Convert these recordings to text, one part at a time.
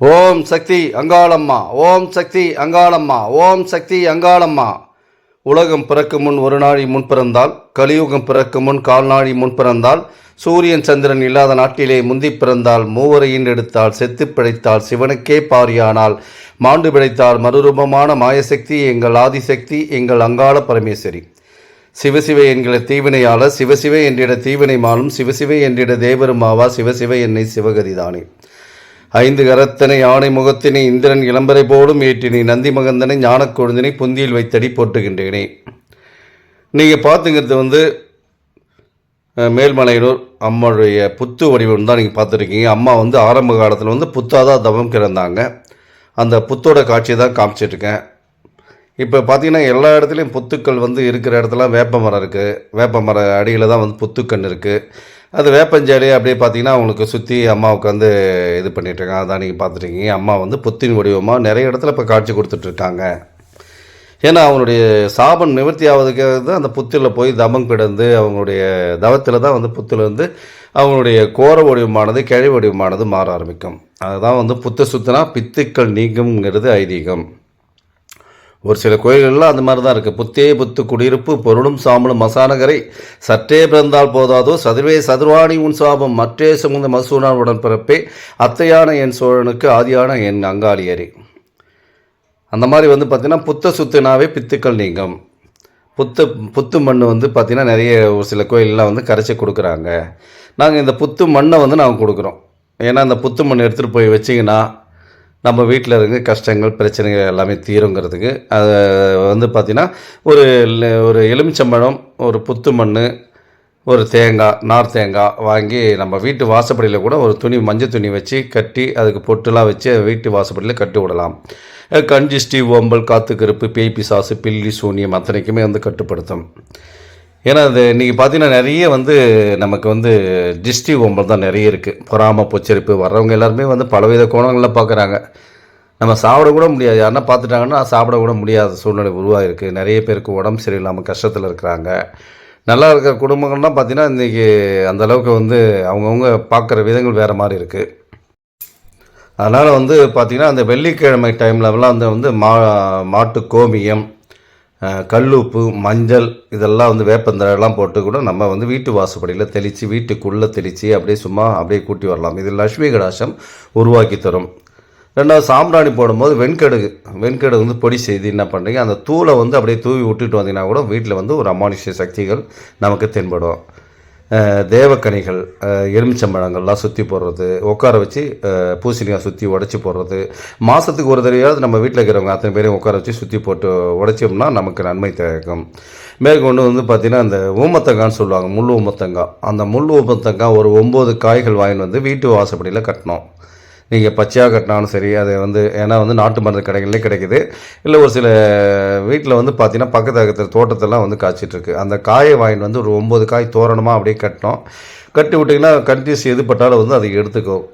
ஓம் சக்தி அங்காளம்மா ஓம் சக்தி அங்காளம்மா ஓம் சக்தி அங்காளம்மா. உலகம் பிறக்கும் முன் ஒரு நாழி முன் பிறந்தால் கலியுகம் பிறக்கும் முன் கால்நாழி முன் பிறந்தால் சூரியன் சந்திரன் இல்லாத நாட்டிலே முந்தி பிறந்தால் மூவரையின் எடுத்தால் செத்து பிழைத்தால் சிவனுக்கே பாரியானால் மாண்டு பிழைத்தால் மறுரூபமான மாயசக்தி எங்கள் ஆதிசக்தி எங்கள் அங்காள பரமேஸ்வரி. சிவசிவை என்கிற தீவினையாளர் சிவசிவை என்றிட தீவினை மாலும் சிவசிவை என்றிட தேவருமாவா சிவசிவை என்னை சிவகதிதானே. ஐந்து கரத்தனை யானை முகத்தினை இந்திரன் இளம்பரை போலும் ஏற்றினை நந்தி மகந்தனை ஞானக் கொழுந்தினை புந்தியில் வைத்தடி போட்டுகின்றேனே நீங்கள் பார்த்துங்கிறது வந்து மேல்மலையனூர் அம்மாவுடைய புத்து வடிவம் தான் நீங்கள் பார்த்துருக்கீங்க. அம்மா வந்து ஆரம்ப காலத்தில் வந்து புத்தாதான் தவம் கிடந்தாங்க. அந்த புத்தோட காட்சியை தான் காமிச்சிட்ருக்கேன். இப்போ பார்த்தீங்கன்னா எல்லா இடத்துலையும் புத்துக்கள் வந்து இருக்கிற இடத்துல வேப்ப மரம் இருக்குது வேப்ப மர அடியில் தான் வந்து புத்துக்கண் இருக்குது அது வேப்பஞ்சாலியை அப்படியே பார்த்தீங்கன்னா அவங்களுக்கு சுற்றி அம்மா உட்காந்து இது பண்ணிகிட்ருக்காங்க அதான் நீங்கள் பார்த்துருக்கீங்க அம்மா வந்து புத்தின் வடிவமாக நிறைய இடத்துல இப்போ காட்சி கொடுத்துட்ருக்காங்க ஏன்னா அவங்களுடைய சாபம் நிவர்த்தி ஆவதுக்காக தான் அந்த புத்தில் போய் தமம் கிடந்து அவங்களுடைய தவத்தில் தான் வந்து புத்தில் வந்து அவங்களுடைய கோர வடிவமானது கிழை வடிவமானது மாற ஆரம்பிக்கும். அதுதான் வந்து புத்த சுத்தனா பித்துக்கள் நீங்கும்ங்கிறது ஐதீகம். ஒரு சில கோயில்கள்லாம் அந்த மாதிரி தான் இருக்குது புத்தே புத்து குடியிருப்பு பொருளும் சாம்பலும் மசானகரை. சற்றே பிறந்தால் போதாதோ சதுர்வே சதுர்வாணி உன் சாபம். மற்றே சுமந்த மசூனான் உடன்பிறப்பே அத்தையான என் சோழனுக்கு ஆதியான என் அங்காளியரே. அந்த மாதிரி வந்து பார்த்திங்கன்னா புத்த சுத்துனாவே பித்துக்கள் நீங்கும். புத்து புத்து மண் வந்து பார்த்திங்கன்னா நிறைய ஒரு சில கோயிலெலாம் வந்து கரைச்சி கொடுக்குறாங்க. நாங்கள் இந்த புத்து மண்ணை வந்து நாங்கள் கொடுக்குறோம். ஏன்னா இந்த புத்து மண் எடுத்துகிட்டு போய் வச்சிங்கன்னா நம்ம வீட்டில் இருக்க கஷ்டங்கள் பிரச்சனைகள் எல்லாமே தீருங்கிறதுக்கு அதை வந்து பார்த்திங்கன்னா ஒரு ஒரு எலுமிச்சம்பழம் ஒரு புத்து மண் ஒரு தேங்காய் நார் தேங்காய் வாங்கி நம்ம வீட்டு வாசப்படியில் கூட ஒரு துணி மஞ்சள் துணி வச்சு கட்டி அதுக்கு பொட்டுலாம் வச்சு வீட்டு வாசப்படியில் கட்டி விடலாம். அஹ் கஞ்சிஷ்டி ஓம்பல் காத்துக்கருப்பு கருப்பு சாசு பில்லி சூனியம் அத்தனைக்குமே வந்து கட்டுப்படுத்தும். ஏன்னா அது இன்றைக்கி பார்த்தீங்கன்னா நிறைய வந்து நமக்கு வந்து டிஸ்டி ஓம்பல் தான் நிறைய இருக்குது பொறாம பொச்சரிப்பு வர்றவங்க எல்லாருமே வந்து பலவித கோணங்களில் பார்க்குறாங்க நம்ம சாப்பிட கூட முடியாது. யாருன்னா பார்த்துட்டாங்கன்னா சாப்பிடக்கூட முடியாத சூழ்நிலை உருவாகிருக்கு நிறைய பேருக்கு உடம்பு சரியில்லாமல் கஷ்டத்தில் இருக்கிறாங்க. நல்லா இருக்கிற குடும்பங்கள்லாம் பார்த்தீங்கன்னா இன்றைக்கி அந்த அளவுக்கு வந்து அவங்கவுங்க பார்க்குற விதங்கள் வேறு மாதிரி இருக்குது அதனால் வந்து பார்த்திங்கன்னா அந்த வெள்ளிக்கிழமை டைமில் வந்து வந்து மா மாட்டு கோமியம் கல்லுப்பு மஞ்சள் இதெல்லாம் வந்து வேப்பந்தழெல்லாம் போட்டு கூட நம்ம வந்து வீட்டு வாசப்படியில் தெளித்து வீட்டுக்குள்ளே தெளித்து அப்படியே சும்மா அப்படியே கூட்டி வரலாம். இது லக்ஷ்மி கடாசம் உருவாக்கி தரும். ரெண்டாவது சாம்பிராணி போடும்போது வெண்கடுகு. வெண்கடுகு வந்து பொடி செய்து என்ன பண்ணுறீங்க அந்த தூளை வந்து அப்படியே தூவி விட்டுட்டு வந்தீங்கன்னா கூட வீட்டில் வந்து ஒரு அமானுஷ்ய சக்திகள் நமக்கு தென்படும். தேவக்கனிகள் எலுமிச்சம்பழங்கள்லாம் சுற்றி போடுறது உட்கார வச்சு பூசணிக்காய் சுற்றி உடச்சி போடுறது. மாதத்துக்கு ஒரு தடவையாவது நம்ம வீட்டில் இருக்கிறவங்க அத்தனை பேரையும் உட்கார வச்சு சுற்றி போட்டு உடைச்சோம்னா நமக்கு நன்மை தேவைக்கும் மேற்கொண்டு வந்து பார்த்திங்கன்னா அந்த ஊமத்தங்கான்னு சொல்லுவாங்க முள் ஊமத்தங்காய். அந்த முள் ஊமத்தங்காய் ஒரு ஒம்பது காய்கள் வாங்கிட்டு வந்து வீட்டு வாசப்படியில் கட்டணும். நீங்கள் பச்சையாக கட்டினாலும் சரி அது வந்து ஏன்னா வந்து நாட்டு மருந்து கடைகள்லேயே கிடைக்குது. இல்லை ஒரு சில வீட்டில் வந்து பார்த்தீங்கன்னா பக்கத்து பக்கத்தில் தோட்டத்தெல்லாம் வந்து காய்ச்சிட்ருக்கு. அந்த காயை வாங்கிட்டு வந்து ஒரு ஒம்பது காய் தோரணமாக அப்படியே கட்டினோம். கட்டி விட்டிங்கன்னா கண்டினியூஸ் எதுப்பட்டாலும் வந்து அதை எடுத்துக்கும்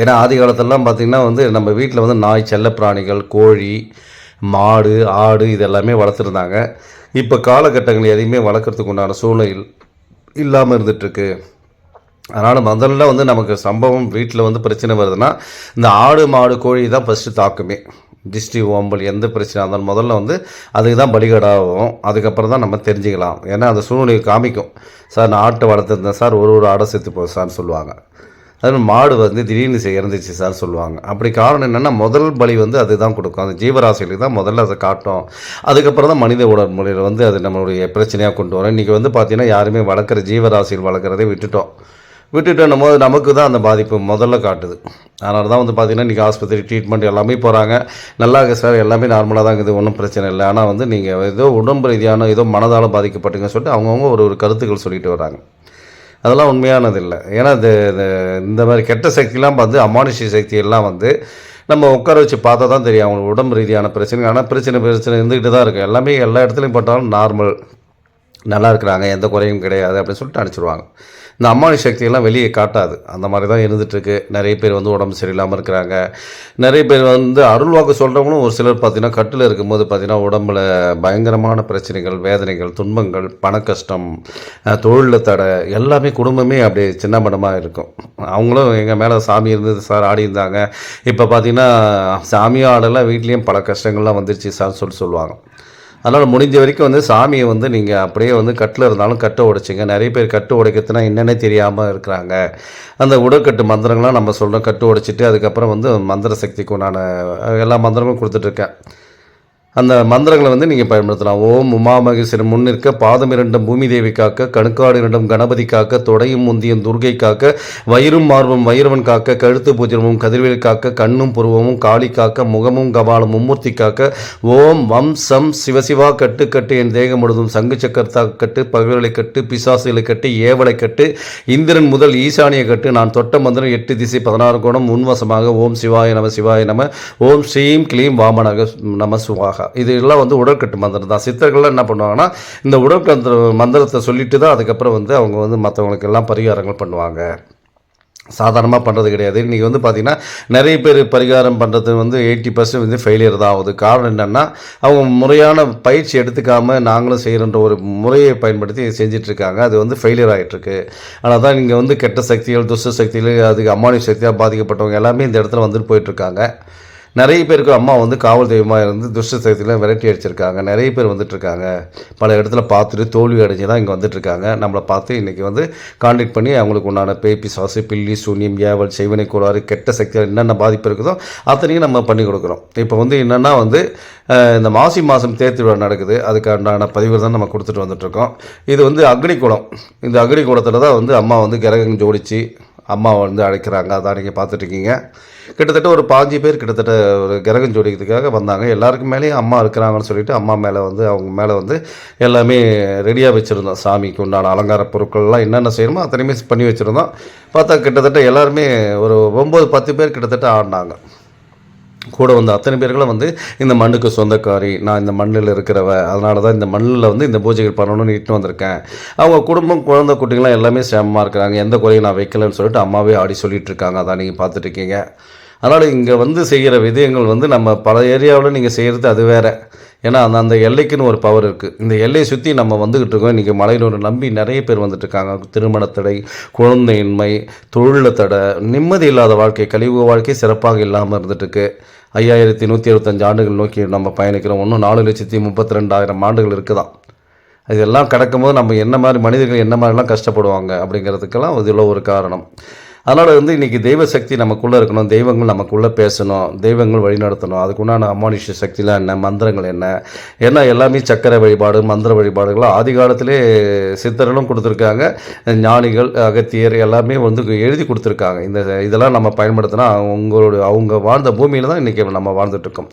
ஏன்னா ஆதி காலத்திலலாம் பார்த்திங்கன்னா வந்து நம்ம வீட்டில் வந்து நாய் செல்ல பிராணிகள் கோழி மாடு ஆடு இது எல்லாமே வளர்த்துருந்தாங்க. இப்போ காலகட்டங்கள் எதையுமே வளர்க்குறதுக்கு உண்டான சூழ்நிலை இல்லாமல் இருந்துகிட்ருக்கு அதனால் முதல்ல வந்து நமக்கு சம்பவம் வீட்டில் வந்து பிரச்சனை வருதுன்னா இந்த ஆடு மாடு கோழி தான் ஃபஸ்ட்டு தாக்குமே. டிஸ்டி ஓம்பல் எந்த பிரச்சனை இருந்தாலும் முதல்ல வந்து அதுக்கு தான் பலிகடாகும். அதுக்கப்புறம் தான் நம்ம தெரிஞ்சுக்கலாம். ஏன்னா அந்த சூழ்நிலையை காமிக்கும். சார் நான் ஆட்டை வளர்த்துருந்தேன். சார் ஒரு ஒரு ஆடை செத்து போகுது சார்னு சொல்லுவாங்க. அது மாடு வந்து திடீர்னு இறந்துச்சு சார் சொல்லுவாங்க. அப்படி காரணம் என்னென்னா முதல் பலி வந்து அதுதான் கொடுக்கும். அந்த ஜீவராசிகளுக்கு தான் முதல்ல அதை காட்டும். அதுக்கப்புறம் தான் மனித உடல் முறையில் வந்து அது நம்மளுடைய பிரச்சனையாக கொண்டு வரும். இன்றைக்கி வந்து பார்த்திங்கன்னா யாருமே வளர்க்குற ஜீவராசிகள் வளர்க்குறதே விட்டுட்டோம். விட்டுட்டோம் போது நமக்கு தான் அந்த பாதிப்பு முதல்ல காட்டுது. அதனால தான் வந்து பார்த்திங்கன்னா இன்றைக்கி ஆஸ்பத்திரி ட்ரீட்மெண்ட் எல்லாமே போகிறாங்க நல்லா இருக்கு சார் எல்லாமே நார்மலாக தான் இருக்குது ஒன்றும் பிரச்சனை இல்லை. ஆனால் வந்து நீங்கள் ஏதோ உடம்பு ரீதியான ஏதோ மனதால் பாதிக்கப்பட்டீங்கன்னு சொல்லிட்டு அவங்கவுங்க ஒரு ஒரு கருத்துக்கள் சொல்லிட்டு வராங்க. அதெல்லாம் உண்மையானது இல்லை ஏன்னா இது இது- இந்த மாதிரி கெட்ட சக்தியெலாம் வந்து அமானுஷ்ய சக்தி எல்லாம் வந்து நம்ம உட்கார வச்சு பார்த்தா தான் தெரியும் அவங்களுக்கு உடம்பு ரீதியான பிரச்சனை ஆனால் பிரச்சனை பிரச்சனை இருந்துக்கிட்டு தான் இருக்குது எல்லாமே எல்லா இடத்துலையும் பட்டாலும் நார்மல் நல்லா இருக்கிறாங்க எந்த குறையும் கிடையாது அப்படின்னு சொல்லிட்டு அனுப்பிச்சிடுவாங்க இந்த அம்மானி சக்தியெல்லாம் வெளியே காட்டாது. அந்த மாதிரி தான் இருந்துகிட்ருக்கு நிறைய பேர் வந்து உடம்பு சரியில்லாமல் இருக்கிறாங்க. நிறைய பேர் வந்து அருள்வாக்கு சொல்கிறவங்களும் ஒரு சிலர் பார்த்திங்கன்னா கட்டில் இருக்கும்போது பார்த்திங்கன்னா உடம்புல பயங்கரமான பிரச்சனைகள் வேதனைகள் துன்பங்கள் பண கஷ்டம் தொழிலில் தடை எல்லாமே குடும்பமே அப்படியே சின்ன படமாக இருக்கும். அவங்களும் எங்கள் மேலே சாமி இருந்தது சார் ஆடி இருந்தாங்க. இப்போ பார்த்தீங்கன்னா சாமியும் ஆடலாம் வீட்லேயும் பல கஷ்டங்கள்லாம் வந்துருச்சு சார் சொல்லி சொல்லுவாங்க. அதனால் முடிஞ்ச வரைக்கும் வந்து சாமியை வந்து நீங்கள் அப்படியே வந்து கட்டில் இருந்தாலும் கட்டை உடைச்சிங்க. நிறைய பேர் கட்டு உடைக்கிறதுனா என்னென்ன தெரியாமல் இருக்கிறாங்க. அந்த உடற்கட்டு மந்திரங்கள்லாம் நம்ம சொல்கிறோம் கட்டு உடைச்சிட்டு அதுக்கப்புறம் வந்து மந்திர சக்திக்கு நான் எல்லா மந்திரமும் கொடுத்துட்ருக்கேன் அந்த மந்திரங்களை வந்து நீங்கள் பயன்படுத்தலாம். ஓம் உமா மகேஸ்வரன் முன்னிற்க பாதம் இரண்டும் பூமி தேவி காக்க கணுக்காடு இரண்டும் கணபதி காக்க தொடையும் முந்தியும் துர்கை காக்க வயிறும் மார்பும் வைரவன் காக்க கழுத்து பூஜனமும் கதிர்வேல் காக்க கண்ணும் புருவமும் காளி காக்க முகமும் கபாலம் மும்மூர்த்தி காக்க ஓம் வம் சம் சிவசிவா கட்டு கட்டு என் தேகம் முழுதும் சங்கு சக்கரத்தா கட்டு பகவலை கட்டு பிசாசுகளை கட்டு ஏவலை கட்டு இந்திரன் முதல் ஈசானிய கட்டு நான் தொட்ட மந்திரம் எட்டு திசை பதினாறு கோணம் முன்வசமாக ஓம் சிவாய நம சிவாய நம ஓம் ஸ்ரீம் க்ளீம் வாமனக நம சுவாக இது எல்லாம் வந்து உடற்கட்டு மந்திரம் தான். சித்தர்கள்லாம் என்ன பண்ணுவாங்கன்னா இந்த உடற்கட்டு மந்திரத்தை சொல்லிட்டு தான் அதுக்கப்புறம் வந்து அவங்க வந்து மற்றவங்களுக்கு எல்லாம் பரிகாரங்கள் பண்ணுவாங்க. சாதாரணமாக பண்ணுறது கிடையாது. இன்றைக்கி வந்து பார்த்திங்கன்னா நிறைய பேர் பரிகாரம் பண்ணுறது வந்து எயிட்டி பர்சன்ட் வந்து ஃபெயிலியர் தான் ஆகுது. காரணம் என்னென்னா அவங்க முறையான பயிற்சி எடுத்துக்காமல் நாங்களும் செய்கிறன்ற ஒரு முறையை பயன்படுத்தி செஞ்சிட்ருக்காங்க. அது வந்து ஃபெயிலியர் ஆகிட்டுருக்கு ஆனால் தான் இங்கே வந்து கெட்ட சக்திகள் துஷ்ட சக்திகள் அதுக்கு அம்மானி சக்தியாக பாதிக்கப்பட்டவங்க எல்லாமே இந்த இடத்துல வந்துட்டு போயிட்டுருக்காங்க நிறைய பேருக்கு அம்மா வந்து காவல் தெய்வமாக இருந்து துஷ்ட சக்தியில் விரட்டி அடிச்சிருக்காங்க. நிறைய பேர் வந்துட்டுருக்காங்க. பல இடத்துல பார்த்துட்டு தோல்வி அடைஞ்சு தான் இங்கே வந்துட்டுருக்காங்க. நம்மளை பார்த்து இன்றைக்கி வந்து காண்டாக்ட் பண்ணி அவங்களுக்கு உண்டான பேப்பி பிசாசு பில்லி சூன்யம் ஏவல் செய்வனை கோளாறு கெட்ட சக்திகள் என்னென்ன பாதிப்பு இருக்குதோ அத்தனையும் நம்ம பண்ணி கொடுக்குறோம். இப்போ வந்து என்னென்னா வந்து இந்த மாசி மாதம் தேர்த்திவிழா நடக்குது. அதுக்கான பதிவு தான் நம்ம கொடுத்துட்டு வந்துட்ருக்கோம் இது வந்து அக்னிகுளம் இந்த அக்னிகுளத்தில் தான் வந்து அம்மா வந்து கிரகம் ஜோடிச்சு அம்மாவை வந்து அழைக்கிறாங்க. அதான் நீங்கள் பார்த்துட்ருக்கீங்க. கிட்டத்தட்ட ஒரு பாஞ்சு பேர் கிட்டத்தட்ட ஒரு கிரகம் ஜோடிக்கிறதுக்காக வந்தாங்க. எல்லாருக்கும் மேலேயும் அம்மா இருக்கிறாங்கன்னு சொல்லிட்டு அம்மா மேலே வந்து அவங்க மேலே வந்து எல்லாமே ரெடியாக வச்சுருந்தோம். சாமிக்கு உண்டான அலங்கார பொருட்கள்லாம் என்னென்ன செய்யணுமோ அத்தனையுமே பண்ணி வச்சுருந்தோம். பார்த்தா கிட்டத்தட்ட எல்லாருமே ஒரு ஒம்பது பத்து பேர் கிட்டத்தட்ட ஆடினாங்க. கூட வந்த அத்தனை பேர்களும் வந்து இந்த மண்ணுக்கு சொந்தக்காரி நான் இந்த மண்ணில் இருக்கிறவ அதனால தான் இந்த மண்ணில் வந்து இந்த பூஜைகள் பண்ணணும்னு இட்டு வந்திருக்கேன். அவங்க குடும்பம் குழந்தை குட்டிங்களாம் எல்லாமே சேமமாக இருக்கிறாங்க. எந்த குறையும் நான் வைக்கலன்னு சொல்லிட்டு அம்மாவே ஆடி சொல்லிட்டு இருக்காங்க. அதான் நீங்கள் பார்த்துட்ருக்கீங்க அதனால் இங்கே வந்து செய்கிற விதயங்கள் வந்து நம்ம பல ஏரியாவில் நீங்கள் செய்கிறது அது வேறு. ஏன்னா அந்த அந்த எல்லைக்குன்னு ஒரு பவர் இருக்குது இந்த எல்லையை சுற்றி நம்ம வந்துக்கிட்டு இருக்கோம். இன்றைக்கி மலையினூர் நம்பி நிறைய பேர் வந்துட்டு இருக்காங்க. திருமணத்தடை குழந்தையின்மை தொழில தடை நிம்மதி இல்லாத வாழ்க்கை கழிவு வாழ்க்கை சிறப்பாக இல்லாமல் இருந்துட்டுருக்கு ஐயாயிரத்தி நூற்றி அறுபத்தஞ்சு ஆண்டுகள் நோக்கி நம்ம பயணிக்கிறோம். இன்னும் நாலு லட்சத்தி முப்பத்தி ரெண்டாயிரம் ஆண்டுகள் இருக்குதான். இதெல்லாம் கிடக்கும்போது நம்ம என்ன மாதிரி மனிதர்கள் என்ன மாதிரிலாம் கஷ்டப்படுவாங்க அப்படிங்கிறதுக்கெல்லாம் இதில் ஒரு காரணம். அதனால் வந்து இன்றைக்கி தெய்வ சக்தி நமக்குள்ளே இருக்கணும் தெய்வங்கள் நமக்குள்ளே பேசணும் தெய்வங்கள் வழிநடத்தணும் அதுக்குண்டான அமானுஷ சக்திலாம் என்ன மந்திரங்கள் என்ன ஏன்னா எல்லாமே சக்கர வழிபாடு மந்திர வழிபாடுகள்லாம் ஆதி காலத்திலே சித்தர்களும் கொடுத்துருக்காங்க. ஞானிகள் அகத்தியர் எல்லாமே வந்து எழுதி கொடுத்துருக்காங்க. இந்த இதெல்லாம் நம்ம பயன்படுத்தினா அவங்களோட அவங்க வாழ்ந்த பூமியில் தான் இன்றைக்கி நம்ம வாழ்ந்துட்டுருக்கோம்.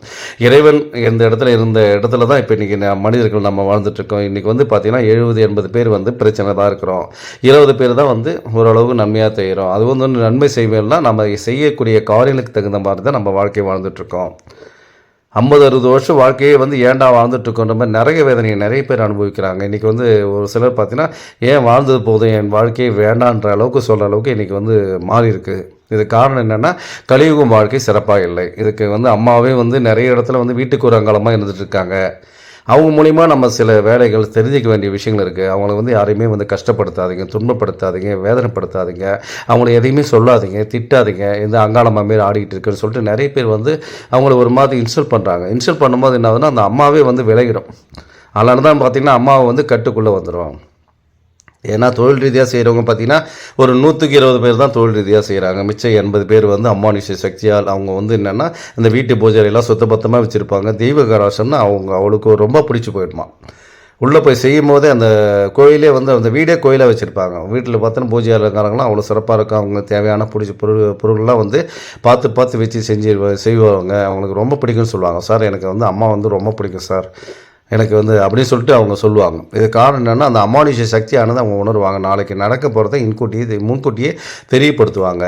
இறைவன் எந்த இடத்துல இருந்த இடத்துல தான் இப்போ இன்றைக்கி மனிதர்கள் நம்ம வாழ்ந்துட்டுருக்கோம். இன்றைக்கி வந்து பார்த்திங்கன்னா எழுபது எண்பது பேர் வந்து பிரச்சனை தான் இருக்கிறோம். இருபது பேர் தான் வந்து ஓரளவு நன்மையாக செய்கிறோம் அது வந்து நன்மை செய்வேன்னா நம்ம செய்யக்கூடிய காரியங்களுக்கு தகுந்த மாதிரி தான் நம்ம வாழ்க்கையை வாழ்ந்துட்டுருக்கோம். ஐம்பது அறுபது வருஷம் வாழ்க்கையே வந்து ஏன்டா வாழ்ந்துட்டுருக்கோன்ற மாதிரி நிறைய வேதனையை நிறைய பேர் அனுபவிக்கிறாங்க. இன்றைக்கி வந்து ஒரு சிலர் பார்த்தீங்கன்னா ஏன் வாழ்ந்தது போதும்? என் வாழ்க்கையை வேண்டான்ற அளவுக்கு சொல்கிற அளவுக்கு இன்றைக்கி வந்து மாறியிருக்கு. இது காரணம் என்னென்னா கலியுகம் வாழ்க்கை சிறப்பாக இல்லை. இதுக்கு வந்து அம்மாவே வந்து நிறைய இடத்துல வந்து வீட்டுக்கு ஒரு அங்காளமாக இருந்துகிட்ருக்காங்க அவங்க மூலிமா நம்ம சில வேலைகள் தெரிஞ்சிக்க வேண்டிய விஷயங்கள் இருக்குது அவங்கள வந்து யாரையுமே வந்து கஷ்டப்படுத்தாதீங்க துன்பப்படுத்தாதீங்க வேதனைப்படுத்தாதீங்க. அவங்கள எதையுமே சொல்லாதீங்க திட்டாதீங்க. இந்த அங்காளம்மா மாரி ஆடிக்கிட்டு இருக்குன்னு சொல்லிட்டு நிறைய பேர் வந்து அவங்கள ஒரு மாதிரி இன்சல்ட் பண்ணுறாங்க இன்சல்ட் பண்ணும்போது என்ன ஆகுதுன்னா அந்த அம்மாவே வந்து விளையிடும் அதனால தான் பார்த்திங்கன்னா அம்மாவை வந்து கட்டுக்குள்ளே வந்துடும் ஏன்னா தொழில் ரீதியாக செய்கிறவங்க பார்த்தீங்கன்னா ஒரு நூற்றுக்கு இருபது பேர் தான் தொழில் ரீதியாக செய்கிறாங்க மிச்சம் எண்பது பேர் வந்து அம்மானுஷ சக்தியால் அவங்க வந்து என்னென்னா இந்த வீட்டு பூஜையெல்லாம் சுத்தபத்தமாக வச்சுருப்பாங்க. தெய்வ கராசம்னு அவங்க அவளுக்கு ரொம்ப பிடிச்சி போயிடுமா. உள்ளே போய் செய்யும் போதே அந்த கோயிலே வந்து அந்த வீடே கோயிலாக வச்சுருப்பாங்க. வீட்டில் பார்த்தோன்னா பூஜை அலங்காரங்களாம் அவ்வளோ சிறப்பாக இருக்கும். அவங்க தேவையான பிடிச்ச பொருள் பொருள்லாம் வந்து பார்த்து பார்த்து வச்சு செஞ்சு செய்வாங்க. அவங்களுக்கு ரொம்ப பிடிக்கும்னு சொல்லுவாங்க. சார் எனக்கு வந்து அம்மா வந்து ரொம்ப பிடிக்கும் சார். எனக்கு வந்து அப்படின்னு சொல்லிட்டு அவங்க சொல்லுவாங்க. இது காரணம் என்னென்னா அந்த அமானுஷ சக்தியானது அவங்க உணர்வாங்க. நாளைக்கு நடக்க போகிறத இன்கூட்டியே முன்கூட்டியே தெரியப்படுத்துவாங்க.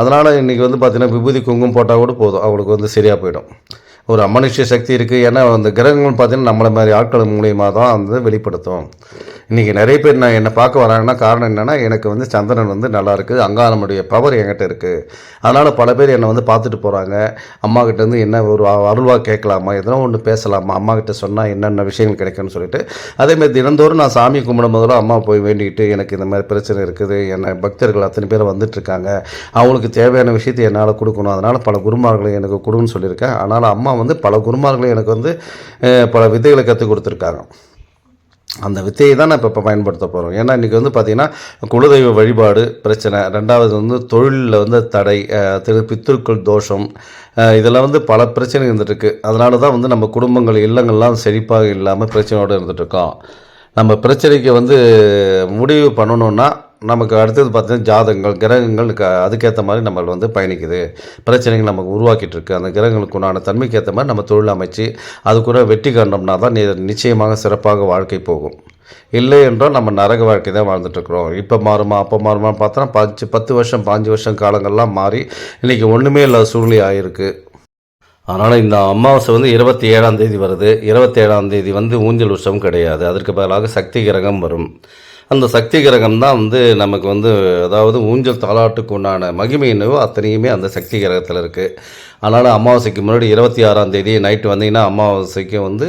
அதனால் இன்றைக்கி வந்து பார்த்திங்கன்னா விபூதி குங்குமம் போட்டால் கூட போதும். அவங்களுக்கு வந்து சரியாக போயிடும். ஒரு அமானுஷ்ய சக்தி இருக்குது ஏன்னா அந்த கிரகங்கள் பார்த்திங்கன்னா நம்மளை மாதிரி ஆட்கள் மூலியமாக தான் வந்து வெளிப்படுத்தும். இன்றைக்கி நிறைய பேர் நான் என்னை பார்க்க வராங்கன்னா காரணம் என்னென்னா எனக்கு வந்து சந்திரன் வந்து நல்லா இருக்குது. அங்காளமுடைய பவர் என்கிட்ட இருக்குது அதனால் பல பேர் என்னை வந்து பார்த்துட்டு போகிறாங்க அம்மாக்கிட்டேருந்து என்ன ஒரு அருள்வா கேட்கலாமா? எதனா ஒன்று பேசலாமா? அம்மாக்கிட்ட சொன்னால் என்னென்ன விஷயங்கள் கிடைக்கும்னு சொல்லிட்டு. அதேமாதிரி தினந்தோறும் நான் சாமி கும்பிடும் போதெல்லாம் அம்மா போய் வேண்டிக்கிட்டு எனக்கு இந்த மாதிரி பிரச்சனை இருக்குது. என்னை பக்தர்கள் அத்தனை பேர் வந்துட்டுருக்காங்க அவங்களுக்கு தேவையான விஷயத்தை என்னால் கொடுக்கணும். அதனால் பல குருமார்களை எனக்கு கொடுன்னு சொல்லியிருக்கேன். அதனால் அம்மா வந்து பல குருமார்களை எனக்கு வந்து பல வித்தைகளை கற்றுக் கொடுத்துருக்காங்க. அந்த வித்தையை தான் நான் இப்போ பயன்படுத்த போகிறோம் ஏன்னா இன்றைக்கி வந்து பார்த்திங்கன்னா குலதெய்வ வழிபாடு பிரச்சனை ரெண்டாவது வந்து தொழிலில் வந்து தடை திரு பித்திருக்கள் தோஷம் இதெல்லாம் வந்து பல பிரச்சனை இருந்துகிட்ருக்கு அதனால தான் வந்து நம்ம குடும்பங்கள் இல்லங்கள்லாம் செழிப்பாக இல்லாமல் பிரச்சனையோடு இருந்துகிட்ருக்கோம் நம்ம பிரச்சனைக்கு வந்து முடிவு பண்ணணுன்னா நமக்கு அடுத்தது பார்த்தீங்கன்னா ஜாதகங்கள் கிரகங்கள் க அதுக்கேற்ற மாதிரி நம்ம வந்து பயணிக்குது. பிரச்சனைகள் நமக்கு உருவாக்கிட்டு இருக்கு. அந்த கிரகங்களுக்கு உண்டான தன்மைக்கு ஏற்ற மாதிரி நம்ம தொழில் அமைச்சு அதுக்குள்ள வெற்றி கண்டோம்னா தான் நிச்சயமாக சிறப்பாக வாழ்க்கை போகும். இல்லை என்றால் நம்ம நரக வாழ்க்கை தான் வாழ்ந்துட்டுருக்குறோம் இப்போ மாறுமா அப்போ மாறுமா பார்த்தா பஞ்சு பத்து வருஷம் பாஞ்சு வருஷம் காலங்கள்லாம் மாறி இன்றைக்கி ஒன்றுமே இல்லாத சூழ்நிலை ஆகிருக்கு அதனால் இந்த அமாவாசை வந்து இருபத்தி ஏழாம் தேதி வருது. இருபத்தி ஏழாம் தேதி வந்து ஊஞ்சல் உற்சவம் கிடையாது. அதற்கு பதிலாக சக்தி கிரகம் வரும். அந்த சக்தி கிரகம் தான் வந்து நமக்கு வந்து அதாவது ஊஞ்சல் தாலாட்டுக்கு உண்டான மகிமை என்னவோ அத்தனையுமே அந்த சக்தி கிரகத்தில் இருக்குது அதனால் அமாவாசைக்கு முன்னாடி இருபத்தி ஆறாம் தேதி நைட்டு வந்தீங்கன்னா அமாவாசைக்கு வந்து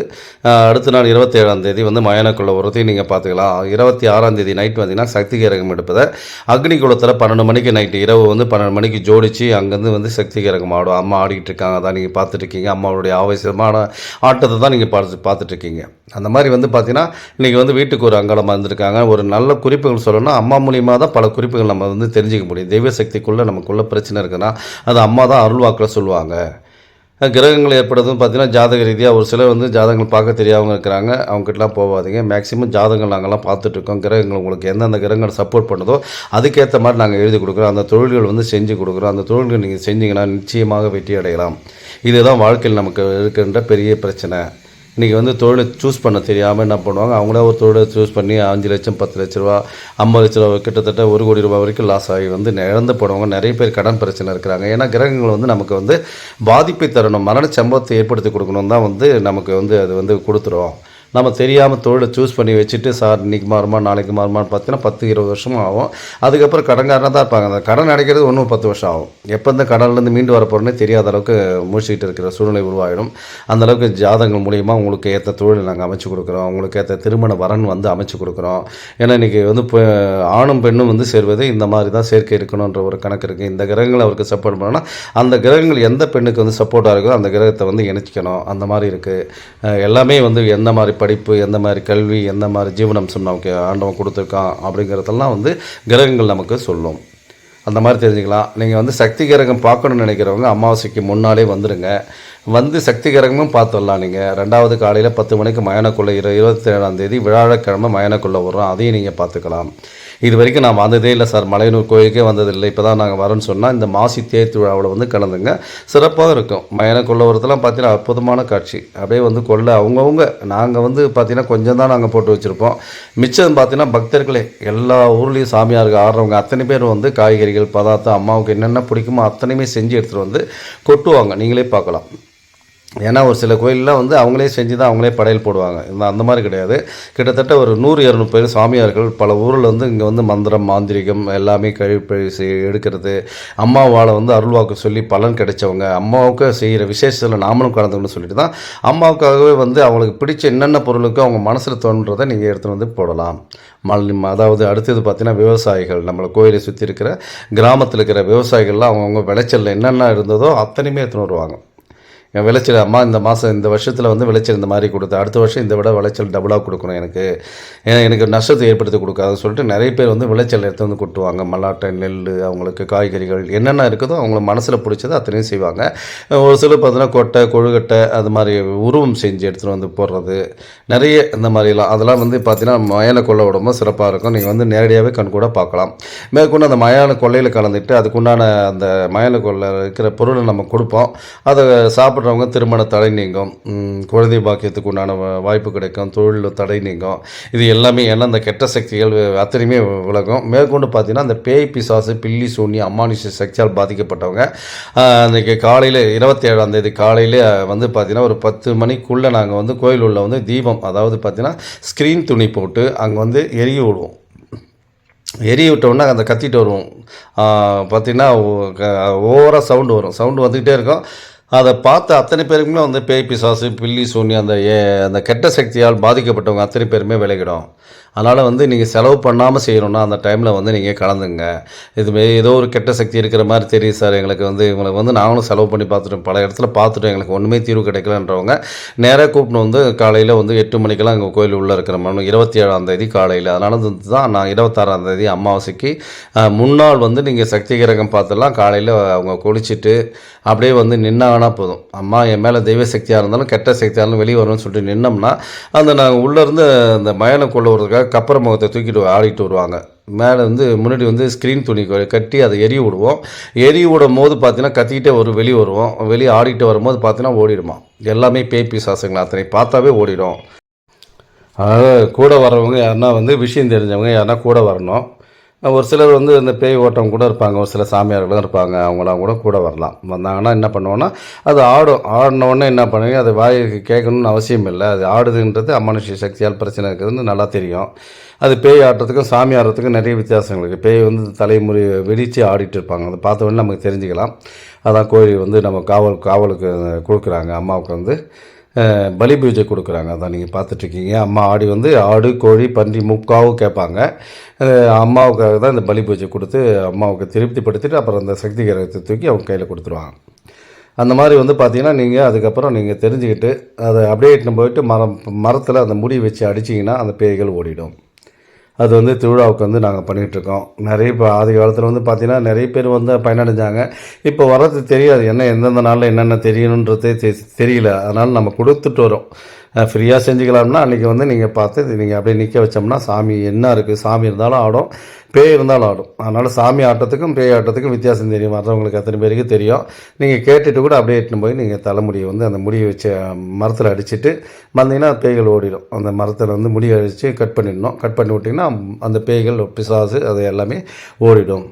அடுத்த நாள் இருபத்தி ஏழாம் தேதி வந்து மயானக்குள்ள உரத்தையும் நீங்கள் பார்த்துக்கலாம். இருபத்தி ஆறாம் தேதி நைட் வந்தீங்கன்னா சக்தி கிரகம் எடுப்பதை. அக்னி குளத்தில் பன்னெண்டு மணிக்கு நைட்டு இரவு வந்து பன்னெண்டு மணிக்கு ஜோடிச்சு அங்கேருந்து வந்து சக்தி கிரகம் ஆடும். அம்மா ஆடிக்கிட்டு இருக்காங்க அதான் நீங்கள் பார்த்துட்டு இருக்கீங்க. அம்மாவுடைய ஆவேசமான ஆட்டத்தை தான் நீங்கள் பார்த்து பார்த்துட்டு இருக்கீங்க. அந்த மாதிரி வந்து பார்த்தீங்கன்னா இன்றைக்கி வந்து வீட்டுக்கு ஒரு அங்காளமாக இருந்திருக்காங்க ஒரு நல்ல குறிப்புகள் சொல்லணும்னா அம்மா மூலியமாக தான் பல குறிப்புகள் நம்ம வந்து தெரிஞ்சுக்க முடியும். தெய்வ சக்திக்குள்ளே நமக்குள்ள பிரச்சனை இருக்குன்னா அது அம்மா தான் அருள்வாக்கில் சொல்லுவாங்க. கிரகங்கள் ஏற்படுறதும் பார்த்தீங்கன்னா ஜாதக ரீதியாக ஒரு சிலர் வந்து ஜாதகங்கள் பார்க்க தெரியாதவங்க இருக்கிறாங்க. அவங்ககிட்டலாம் போகாதீங்க. மேக்ஸிமம் ஜாதகங்கள் நாங்கள்லாம் பார்த்துட்ருக்கோம் கிரகங்கள் உங்களுக்கு எந்தெந்த கிரகங்கள் சப்போர்ட் பண்ணுதோ அதுக்கேற்ற மாதிரி நாங்கள் எழுதி கொடுக்குறோம். அந்த தொழில்கள் வந்து செஞ்சு கொடுக்குறோம். அந்த தொழில்கள் நீங்கள் செஞ்சீங்கன்னா நிச்சயமாக வெற்றி அடையலாம். இதுதான் வாழ்க்கையில் நமக்கு இருக்கின்ற பெரிய பிரச்சனை. இன்றைக்கி வந்து தொழிலை சூஸ் பண்ண தெரியாமல் என்ன பண்ணுவாங்க? அவங்களே ஒரு தொழிலை சூஸ் பண்ணி அஞ்சு லட்சம் பத்து லட்ச ரூபா ஐம்பது லட்ச ரூபா கிட்டத்தட்ட ஒரு கோடி ரூபாய் வரைக்கும் லாஸ் ஆகி வந்து இழந்து போனவங்க நிறைய பேர் கடன் பிரச்சனை இருக்கிறாங்க. ஏன்னா கிரகங்கள் வந்து நமக்கு வந்து பாதிப்பை தரணும். மரண சம்பவத்தை ஏற்படுத்தி கொடுக்கணும் தான் வந்து நமக்கு வந்து அது வந்து கொடுத்துரும். நம்ம தெரியாமல் தொழிலை சூஸ் பண்ணி வச்சுட்டு சார் இன்றைக்கி மாறுமா நாளைக்கு மாறுமான்னு பார்த்தீங்கன்னா பத்து இருபது வருஷமும் ஆகும். அதுக்கப்புறம் கடன்காரனாக தான் இருப்பாங்க. அந்த கடன் அடைக்கிறது ஒன்றும் பத்து வருஷம் ஆகும். எப்போ இந்த கடன்லேருந்து மீண்டு வர போகிறோன்னே தெரியாத அளவுக்கு மூழ்கிட்டு இருக்கிற சூழ்நிலை உருவாகிடும். அந்தளவுக்கு ஜாதகங்கள் மூலியமாக உங்களுக்கு ஏற்ற தொழில் நாங்கள் அமைச்சு கொடுக்குறோம். உங்களுக்கு ஏற்ற திருமண வரன் வந்து அமைச்சு கொடுக்குறோம். ஏன்னா இன்றைக்கி வந்து இப்போ ஆணும் பெண்ணும் வந்து சேர்வது இந்த மாதிரி தான் சேர்க்கை இருக்கணுன்ற ஒரு கணக்கு இருக்குது இந்த கிரகங்கள் அவருக்கு சப்போர்ட் பண்ணோன்னா அந்த கிரகங்கள் எந்த பெண்ணுக்கு வந்து சப்போர்ட்டாக இருக்கோ அந்த கிரகத்தை வந்து இணைச்சிக்கணும். அந்த மாதிரி இருக்குது எல்லாமே வந்து எந்த மாதிரி படிப்பு எந்த மாதிரி கல்வி எந்த மாதிரி ஜீவனம்சம் நமக்கு ஆண்டவன் கொடுத்துருக்கான் அப்படிங்கிறதெல்லாம் வந்து கிரகங்கள் நமக்கு சொல்லும். அந்த மாதிரி தெரிஞ்சுக்கலாம். நீங்கள் வந்து சக்தி கிரகம் பார்க்கணும்னு நினைக்கிறவங்க அமாவாசைக்கு முன்னாலே வந்துடுங்க வந்து சக்தி கிரகமும் பார்த்துடலாம் நீங்கள் ரெண்டாவது காலையில் பத்து மணிக்கு மயானக்குள்ளே இரு இருபத்தி ஏழாம் தேதி விழாழக்கிழமை மயானக்குள்ளே வர்றோம். அதையும் நீங்கள் பார்த்துக்கலாம். இது வரைக்கும் நான் வந்ததே இல்லை சார். மலையனூர் கோயிலுக்கே வந்ததில்லை. இப்போ தான் நாங்கள் வரோன்னு சொன்னால் இந்த மாசி தேர் திருவிழாவில் வந்து கலந்துங்க. சிறப்பாக இருக்கும். மயானக்குள்ள வரதெல்லாம் பார்த்தீங்கன்னா அற்புதமான காட்சி. அப்படியே வந்து கொள்ள அவங்கவுங்க நாங்கள் வந்து பார்த்தீங்கன்னா கொஞ்சம் தான் நாங்கள் போட்டு வச்சுருப்போம். மிச்சம் பார்த்தீங்கன்னா பக்தர்களே எல்லா ஊர்லேயும் சாமியாருக்கு ஆடுறவங்க அத்தனை பேர் வந்து காய்கறிகள் பதார்த்தம் அம்மாவுக்கு என்னென்ன பிடிக்குமோ அத்தனையுமே செஞ்சு எடுத்துகிட்டு வந்து கொட்டுவாங்க. நீங்களே பார்க்கலாம். ஏன்னா ஒரு சில கோயிலெலாம் வந்து அவங்களே செஞ்சு தான் அவங்களே படையல் போடுவாங்க. இந்த அந்த மாதிரி கிடையாது. கிட்டத்தட்ட ஒரு நூறு இரநூறு பேர் சாமியார்கள் பல ஊரில் வந்து இங்கே வந்து மந்திரம் மாந்திரிகம் எல்லாமே கழிப்பழி செய் எடுக்கிறது. அம்மாவால் வந்து அருள்வாக்கு சொல்லி பலன் கிடைச்சவங்க. அம்மாவுக்கு செய்கிற விசேஷத்தில் நாமளும் கலந்துக்கணும்னு சொல்லிட்டு தான் அம்மாவுக்காகவே வந்து அவங்களுக்கு பிடிச்ச என்னென்ன பொருளுக்கு அவங்க மனசில் தோன்றதை நீங்கள் எடுத்துகிட்டு வந்து போடலாம். மல் அதாவது அடுத்தது பார்த்தீங்கன்னா விவசாயிகள். நம்மளை கோயிலை சுற்றி இருக்கிற கிராமத்தில் இருக்கிற விவசாயிகள்லாம் அவங்கவுங்க விளைச்சலில் என்னென்ன இருந்ததோ அத்தனையுமே எடுத்துன்னு வருவாங்க. விளைச்சல் அம்மா இந்த மாதம் இந்த வருஷத்தில் வந்து விளைச்சல் இந்த மாதிரி கொடுத்து அடுத்த வருஷம் இந்த விட விளைச்சல் டபுளாக கொடுக்கணும் எனக்கு. ஏன்னா எனக்கு நஷ்டத்தை ஏற்படுத்தி கொடுக்காதுன்னு சொல்லிட்டு நிறைய பேர் வந்து விளைச்சல் எடுத்து வந்து கொட்டுவாங்க. மல்லாட்டை நெல் அவங்களுக்கு காய்கறிகள் என்னென்ன இருக்குதோ அவங்கள மனசில் பிடிச்சது அத்தனையும் செய்வாங்க. ஒரு சிலர் பார்த்தீங்கன்னா கொட்டை கொழுக்கட்டை அது மாதிரி உருவம் செஞ்சு எடுத்துகிட்டு வந்து போடுறது. நிறைய இந்த மாதிரிலாம். அதெல்லாம் வந்து பார்த்தீங்கன்னா மயான கொள்ளை உடம்பு சிறப்பாக இருக்கும். நீங்கள் வந்து நேரடியாகவே கண் கூட பார்க்கலாம். மேற்கொண்டு அந்த மயான கொள்ளையில் கலந்துட்டு அதுக்குண்டான அந்த மயான கொள்ளை இருக்கிற பொருளை நம்ம கொடுப்போம். அதை சாப்பிட்ற கஷ்டப்படுறவங்க திருமண தடை நீங்கும். குழந்தை பாக்கியத்துக்கு உண்டான வாய்ப்பு கிடைக்கும். தொழில் தடை நீங்கும். இது எல்லாமே ஏன்னா அந்த கெட்ட சக்திகள் அத்தனையுமே விலகும். மேற்கொண்டு பார்த்தீங்கன்னா அந்த பேய் பிசாசு பில்லி சூனி அம்மானுஷ சக்தியால் பாதிக்கப்பட்டவங்க. அன்றைக்கி காலையில் இருபத்தி ஏழாம் தேதி காலையில் வந்து பார்த்தீங்கன்னா ஒரு பத்து மணிக்குள்ளே நாங்கள் வந்து கோயில் உள்ள வந்து தீபம் அதாவது பார்த்தீங்கன்னா ஸ்க்ரீன் துணி போட்டு அங்கே வந்து எரிய விடுவோம். எரிய விட்டோம்னா அந்த கத்திட்டு வருவோம். பார்த்தீங்கன்னா ஓவராக சவுண்டு வரும். சவுண்டு வந்துக்கிட்டே இருக்கும். அதை பார்த்த அத்தனை பேருக்குமே வந்து பேய் பிசாசு பில்லி சூனி அந்த ஏ- அந்த கெட்ட சக்தியால் பாதிக்கப்பட்டவங்க அத்தனை பேருமே விலகிடும். அதனால் வந்து நீங்கள் செலவு பண்ணாமல் செய்யணும்னா அந்த டைமில் வந்து நீங்கள் கலந்துங்க. இதுமாரி ஏதோ ஒரு கெட்ட சக்தி இருக்கிற மாதிரி தெரியும் சார். எங்களுக்கு வந்து இவங்களுக்கு வந்து நாங்களும் செலவு பண்ணி பார்த்துட்டோம். பல இடத்துல பார்த்துட்டோம். எங்களுக்கு ஒன்றுமே தீர்வு கிடைக்கலன்றவங்க நேராக கூப்பிட்டு வந்து காலையில் வந்து எட்டு மணிக்கெல்லாம் எங்கள் கோயில் உள்ளே இருக்கிற மாதிரி இருபத்தி ஏழாம் தேதி காலையில். அதனால வந்து தான் நான் இருபத்தாறாம் தேதி அமாவாசைக்கு முன்னாள் வந்து நீங்கள் சக்தி கிரகம் பார்த்துலாம் காலையில் அவங்க குளிச்சுட்டு அப்படியே வந்து நின்னாங்கன்னா போதும். அம்மா என் மேலே தெய்வ சக்தியாக இருந்தாலும் கெட்ட சக்தியாக இருந்தாலும் வெளியே வரணும்னு சொல்லிட்டு நின்னோம்னா அந்த நாங்கள் உள்ளேருந்து அந்த மயனை கொள்ள வரதுக்காக கப்பர முகத்தை தூக்கிட்டு ஆடிட்டு வருவாங்க. மேலே வந்து முன்னாடி வந்து ஸ்க்ரீன் துணி கட்டி அதை எரிய விடுவோம். எரிய விடும் போது பார்த்தீங்கன்னா கத்திக்கிட்டே ஒரு வெளியே வருவோம். வெளியே ஆடிட்டு வரும்போது பார்த்தீங்கன்னா ஓடிடுமா. எல்லாமே பேய் பிசாசுங்களா அத்தனை பார்த்தாவே ஓடிடும். அதாவது கூட வர்றவங்க யாருன்னா வந்து விஷயம் தெரிஞ்சவங்க யாருன்னா கூட வரணும். ஒரு சிலர் வந்து இந்த பேய் ஓட்டம் கூட இருப்பாங்க. ஒரு சில சாமியார்களும் இருப்பாங்க. அவங்களாம் கூட கூட வரலாம். வந்தாங்கன்னா என்ன பண்ணுவோன்னா அது ஆடும். ஆடினோடனே என்ன பண்ணுவீங்க? அது வாய்க்கு கேட்கணும்னு அவசியம் இல்லை. அது ஆடுதுன்றது அமானுஷ்ய சக்தியால் பிரச்சனை இருக்குதுன்னு நல்லா தெரியும். அது பேய் ஆடுறதுக்கும் சாமி ஆடுறதுக்கும் நிறைய வித்தியாசங்கள் இருக்குது பேய் வந்து தலைமுறை வெடித்து ஆடிட்டு இருப்பாங்க. அதை பார்த்த உடனே நமக்கு தெரிஞ்சுக்கலாம். அதான் கோழி வந்து நம்ம காவல் காவலுக்கு கொடுக்குறாங்க. அம்மாவுக்கு வந்து பலி பூஜை கொடுக்குறாங்க. அதான் நீங்கள் பார்த்துட்ருக்கீங்க. அம்மா ஆடி வந்து ஆடு கோழி பன்றி முக்காவும் கேட்பாங்க. அம்மாவுக்காக தான் இந்த பலி பூஜை கொடுத்து அம்மாவுக்கு திருப்திப்படுத்திட்டு அப்புறம் அந்த சக்தி கிரகத்தை தூக்கி அவங்க கையில் கொடுத்துருவாங்க. அந்த மாதிரி வந்து பார்த்தீங்கன்னா நீங்கள் அதுக்கப்புறம் நீங்கள் தெரிஞ்சுக்கிட்டு அதை அப்படியே இட்டுன்னு போயிட்டு மரம் மரத்தில் அந்த முடி வச்சு அடிச்சிங்கன்னா அந்த பேய்கள் ஓடிடும். அது வந்து திருவிழாவுக்கு வந்து நாங்கள் பண்ணிகிட்ருக்கோம். நிறைய இப்போ ஆதி காலத்தில் வந்து பார்த்திங்கன்னா நிறைய பேர் வந்து பயனடைஞ்சாங்க. இப்போ வர்றது தெரியாது. என்ன எந்தெந்த நாளில் என்னென்ன தெரியணுன்றதே தெரியல. அதனால் நம்ம கொடுத்துட்டு வரோம். ஃப்ரீயாக செஞ்சுக்கலாம்னா அன்றைக்கி வந்து நீங்கள் பார்த்து நீங்கள் அப்படியே நிற்க வச்சோம்னா சாமி என்ன இருக்குது சாமி இருந்தாலும் ஆடும் பேய் இருந்தாலும் ஆடும். அதனால் சாமி ஆட்டத்துக்கும் பேய் ஆட்டத்துக்கும் வித்தியாசம் தெரியும். வர்றவங்களுக்கு அத்தனை பேருக்கு தெரியும்? நீங்கள் கேட்டுட்டு கூட அப்படியே எட்டுன்னு போய் நீங்கள் தலைமுடியை வந்து அந்த முடியை வச்சு மரத்தில் அடிச்சிட்டு வந்தீங்கன்னா பேய்கள் ஓடிடும். அந்த மரத்தில் வந்து முடியை அடித்து கட் பண்ணிடணும். கட் பண்ணி விட்டிங்கன்னா அந்த பேய்கள் பிசாசு அது எல்லாமே ஓடிடும்.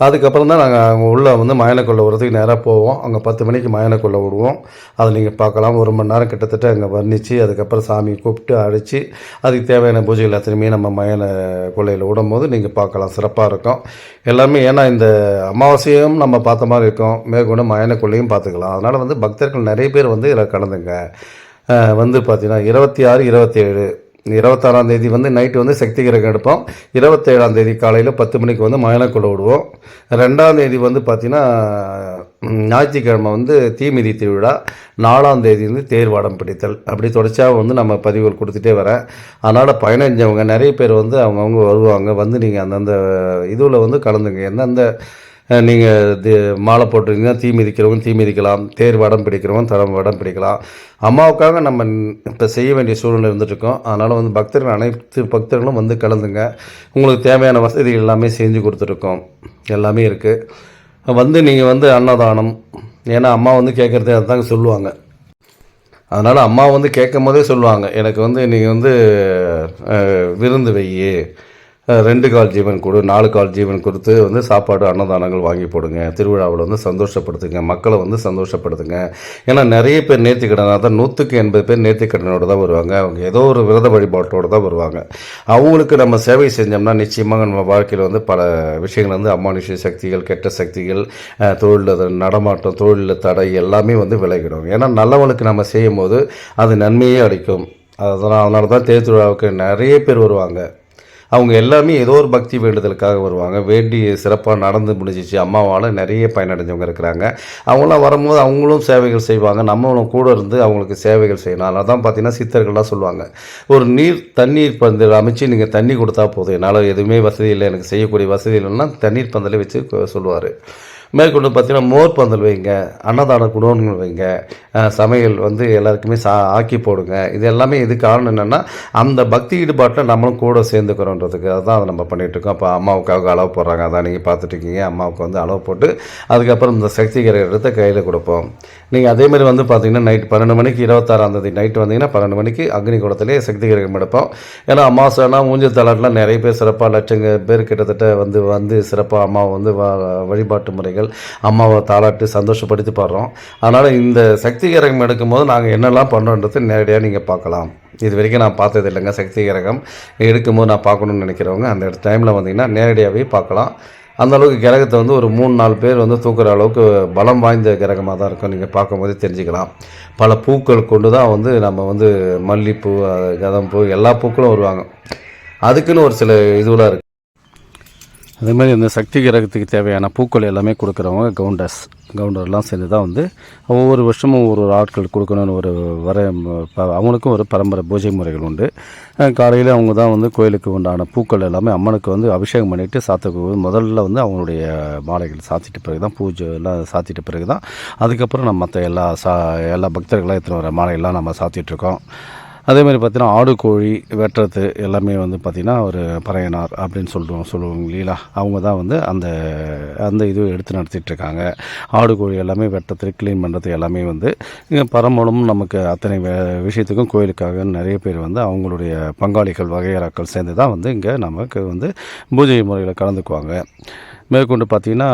அதுக்கப்புறம் தான் நாங்கள் அங்கே உள்ளே வந்து மயனக்கொள்ளை வரதுக்கு நேராக போவோம். அங்கே பத்து மணிக்கு மயனக்குள்ளே விடுவோம். அதை நீங்கள் பார்க்கலாம். ஒரு மணி நேரம் கிட்டத்தட்ட அங்கே வர்ணித்து அதுக்கப்புறம் சாமி கூப்பிட்டு அழைச்சி அதுக்கு தேவையான பூஜை எல்லாத்தையுமே நம்ம மயன கொள்ளையில் விடும்போது நீங்கள் பார்க்கலாம். சிறப்பாக இருக்கும். எல்லாமே ஏன்னா இந்த அமாவாசையும் நம்ம பார்த்த மாதிரி இருக்கும். மேற்கொண்டு மயன கொள்ளையும் பார்த்துக்கலாம். அதனால் வந்து பக்தர்கள் நிறைய பேர் வந்து இதில் கலந்துங்க. வந்து பார்த்திங்கன்னா இருபத்தி ஆறு இருபத்தேழு இருபத்தாறாம் தேதி வந்து நைட்டு வந்து சக்தி கிரகம் எடுப்போம். இருபத்தேழாம் தேதி காலையில் பத்து மணிக்கு வந்து மயனக்குள்ள விடுவோம் ரெண்டாம் தேதி வந்து பார்த்திங்கன்னா ஞாயிற்றுக்கிழமை வந்து தீமிதி திருவிழா. நாலாம் தேதி வந்து தேர்வாடம் பிடித்தல். அப்படி தொடர்ச்சியாக வந்து நம்ம பதிவுகள் கொடுத்துட்டே வரேன். அதனால் பயணிஞ்சவங்க நிறைய பேர் வந்து அவங்கவுங்க வருவாங்க. வந்து நீங்கள் அந்தந்த இதுவில் வந்து கலந்துங்க. எந்தெந்த நீங்கள் தி மாலை போட்டிருந்தீங்கன்னா தீ மிதிக்கிறவங்க தீ மிதிக்கலாம் தேர் வடம் பிடிக்கிறவங்க தரம் வடம் பிடிக்கலாம். அம்மாவுக்காக நம்ம இப்போ செய்ய வேண்டிய சூழ்நிலை இருந்துகிட்ருக்கோம் அதனால் வந்து பக்தர்கள் அனைத்து பக்தர்களும் வந்து கலந்துங்க. உங்களுக்கு தேவையான வசதிகள் எல்லாமே செஞ்சு கொடுத்துருக்கோம். எல்லாமே இருக்குது வந்து நீங்கள் வந்து அன்னதானம் ஏன்னா அம்மா வந்து கேட்குறதே அதுதாங்க சொல்லுவாங்க. அதனால் அம்மா வந்து கேட்கும் போதே சொல்லுவாங்க. எனக்கு வந்து நீங்கள் வந்து விருந்து வையே. ரெண்டு கால் ஜீவன் கொடு நாலு கால் ஜீவன் கொடுத்து வந்து சாப்பாடு அன்னதானங்கள் வாங்கி போடுங்க. திருவிழாவில் வந்து சந்தோஷப்படுத்துங்க. மக்களை வந்து சந்தோஷப்படுத்துங்க. ஏன்னா நிறைய பேர் நேர்த்திக்கடனாக தான் நூற்றுக்கு எண்பது பேர் நேர்த்திக்கடனோட தான் வருவாங்க. அவங்க ஏதோ ஒரு விரத வழிபாட்டோடு தான் வருவாங்க. அவங்களுக்கு நம்ம சேவை செஞ்சோம்னா நிச்சயமாக நம்ம வாழ்க்கையில் வந்து பல விஷயங்கள் வந்து அமானுஷ்ய சக்திகள் கெட்ட சக்திகள் தொழிலில் நடமாட்டம் தொழிலில் தடை எல்லாமே வந்து விலகிடும். ஏன்னா நல்லவனுக்கு நம்ம செய்யும் போது அது நன்மையே அளிக்கும். அதனால் அதனால தான் தேர் திருவிழாவுக்கு நிறைய பேர் வருவாங்க. அவங்க எல்லாமே ஏதோ ஒரு பக்தி வேண்டுதலுக்காக வருவாங்க. வேண்டி சிறப்பாக நடந்து முடிஞ்சிச்சு. அம்மாவால் நிறைய பயனடைஞ்சவங்க இருக்கிறாங்க. அவங்களாம் வரும்போது அவங்களும் சேவைகள் செய்வாங்க. நம்மளும் கூட இருந்து அவங்களுக்கு சேவைகள் செய்யணும். அதனால தான் பார்த்தீங்கன்னா சித்தர்கள்லாம் சொல்லுவாங்க. ஒரு நீர் தண்ணீர் பந்தல் அமைச்சு நீங்கள் தண்ணி கொடுத்தா போதும். என்னால் எதுவுமே வசதி இல்லை. எனக்கு செய்யக்கூடிய வசதி இல்லைன்னா தண்ணீர் பந்தலை வச்சு சொல்லுவார். மேற்கொண்டு பார்த்தீங்கன்னா மோர் பந்தல் வைங்க அன்னதான குடோன்கள் வைங்க சமையல் வந்து எல்லாருக்குமே சா ஆக்கி போடுங்க. இது எல்லாமே இது காரணம் என்னென்னா அந்த பக்தி ஈடுபாட்டில் நம்மளும் கூட சேர்ந்துக்கிறோன்றதுக்கு அதுதான் அதை நம்ம பண்ணிகிட்ருக்கோம் இருக்கோம். அப்போ அம்மாவுக்காக அளவு போடுறாங்க. அதான் நீங்கள் பார்த்துட்டு இருக்கீங்க. அம்மாவுக்கு வந்து அளவு போட்டு அதுக்கப்புறம் இந்த சக்தி எடுத்து கையில் கொடுப்போம். நீங்கள் அதே மாதிரி வந்து பார்த்தீங்கன்னா நைட் பன்னெண்டு மணிக்கு இருபத்தாறாந்தேதி நைட்டு நைட் வந்தீங்கன்னா பன்னெண்டு மணிக்கு அக்னி குளத்திலே சக்தி கிரகம் எடுப்போம். ஏன்னா அமாவாசைனா ஊஞ்சல் தலாட்டில் நிறைய பேர் சிறப்பாக லட்சங்க பேர் கிட்டத்தட்ட வந்து வந்து சிறப்பாக அம்மாவை வந்து வ- வழிபாட்டு முறைகள் அம்மாவை தாளாட்டு சந்தோஷப்படுத்தி பாடுறோம் அதனால் இந்த சக்தி கிரகம் எடுக்கும்போது நாங்கள் என்னெல்லாம் பண்ணுறோன்றது நேரடியாக நீங்கள் பார்க்கலாம். இது வரைக்கும் நான் பார்த்தது இல்லைங்க சக்தி கிரகம் எடுக்கும்போது நான் பார்க்கணும்னு நினைக்கிறவங்க அந்த டைமில் வந்தீங்கன்னா நேரடியாகவே பார்க்கலாம். அந்த அளவுக்கு கிரகத்தை வந்து ஒரு மூணு நாலு பேர் வந்து தூக்குற அளவுக்கு பலம் வாய்ந்த கிரகமாக தான் இருக்கும். நீங்கள் பார்க்கும்போது தெரிஞ்சுக்கலாம். பல பூக்கள் கொண்டு தான் வந்து நம்ம வந்து மல்லிப்பூ கதம்பூ எல்லா பூக்களும் வருவாங்க. அதுக்குன்னு ஒரு சில இதுவெலாம் இருக்குது அதே மாதிரி இந்த சக்தி கிரகத்துக்கு தேவையான பூக்கள் எல்லாமே கொடுக்குறவங்க கவுண்டர்ஸ். கவுண்டர்லாம் சேர்ந்து தான் வந்து ஒவ்வொரு வருஷமும் ஒரு ஒரு ஆட்கள் கொடுக்கணும்னு ஒரு வர அவங்களுக்கும் ஒரு பரம்பரை பூஜை முறைகள் உண்டு. காலையில் அவங்க தான் வந்து கோயிலுக்கு உண்டான பூக்கள் எல்லாமே அம்மனுக்கு வந்து அபிஷேகம் பண்ணிவிட்டு சாத்துக்கு முதல்ல வந்து அவங்களுடைய மாலைகள் சாத்திட்ட பிறகு தான் பூஜை எல்லாம் சாத்திட்ட பிறகு தான் அதுக்கப்புறம் நம்ம மற்ற எல்லா சா எல்லா பக்தர்களாக எத்தனை வர மாலையெல்லாம் நம்ம சாத்திட்ருக்கோம் அதே மாதிரி பார்த்தீங்கன்னா ஆடு கோழி வெட்டுறது எல்லாமே வந்து பார்த்திங்கன்னா ஒரு பறையனார் அப்படின்னு சொல்லுவோம் சொல்லுவாங்க இல்லைங்களா? அவங்க தான் வந்து அந்த அந்த இது எடுத்து நடத்திட்டுருக்காங்க ஆடு கோழி எல்லாமே வெட்டுறது க்ளீன் பண்ணுறது எல்லாமே வந்து இங்கே பரம்பலும் நமக்கு அத்தனை வே- விஷயத்துக்கும் கோயிலுக்காக நிறைய பேர் வந்து அவங்களுடைய பங்காளிகள் வகையறாக்கள் சேர்ந்து தான் வந்து இங்கே நமக்கு வந்து பூஜை முறையில் கலந்துக்குவாங்க. மேற்கொண்டு பார்த்திங்கன்னா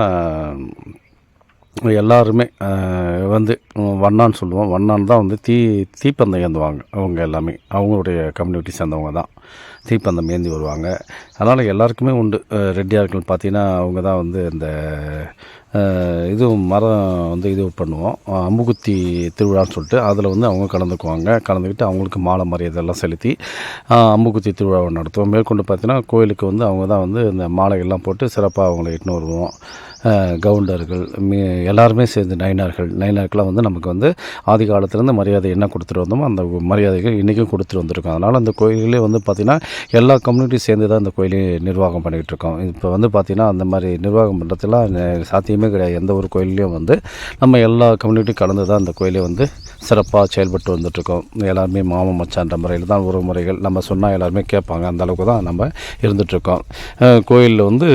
எல்லாருமே வந்து வண்ணான்னு சொல்லுவோம். வண்ணான் தான் வந்து தீ தீப்பந்தம் ஏந்துவாங்க. அவங்க எல்லாமே. அவங்களுடைய கம்யூனிட்டி சேர்ந்தவங்க தான். தீப்பந்தம் ஏந்தி வருவாங்க. அதனால் எல்லாருக்குமே உண்டு. ரெட்டியார்கள் பார்த்தீங்கன்னா அவங்க தான் வந்து இந்த இது மரம் வந்து இது பண்ணுவோம். அம்புகுத்தி திருவிழான்னு சொல்லிட்டு அதில் வந்து அவங்க கலந்துக்குவாங்க. கலந்துக்கிட்டு அவங்களுக்கு மாலை மரியாதையெல்லாம் செலுத்தி அம்புகுத்தி திருவிழாவை நடத்துவோம். மேற்கொண்டு பார்த்தீங்கன்னா கோயிலுக்கு வந்து அவங்க தான் வந்து இந்த மாலைகள்லாம் போட்டு சிறப்பாக அவங்கள இட்டுன்னு வருவோம். கவுண்டர்கள் எல்லாருமே சேர்ந்து நைனார்கள் நைனாருக்கெலாம் வந்து நமக்கு வந்து ஆதி காலத்துலேருந்து மரியாதை என்ன கொடுத்துட்டு வந்தோமோ அந்த மரியாதைகள் இன்றைக்கும் கொடுத்துட்டு வந்திருக்கோம். அதனால் அந்த கோயிலே வந்து பார்த்திங்கன்னா எல்லா கம்யூனிட்டி சேர்ந்து தான் அந்த கோயிலே நிர்வாகம் பண்ணிகிட்டு இருக்கோம். இப்போ வந்து பார்த்திங்கன்னா அந்த மாதிரி நிர்வாகம் பண்ணுறதுலாம் சாத்தியமே கிடையாது. எந்த ஒரு கோயிலையும் வந்து நம்ம எல்லா கம்யூனிட்டியும் கலந்து தான் அந்த கோயிலே வந்து சிறப்பாக செயல்பட்டு வந்துட்டுருக்கோம். எல்லாருமே மாமன் மச்சான்ற முறையில் தான் உறவு முறைகள் நம்ம சொன்னால் எல்லாருமே கேட்பாங்க. அந்த அளவுக்கு தான் நம்ம இருந்துகிட்ருக்கோம் கோயிலில் வந்து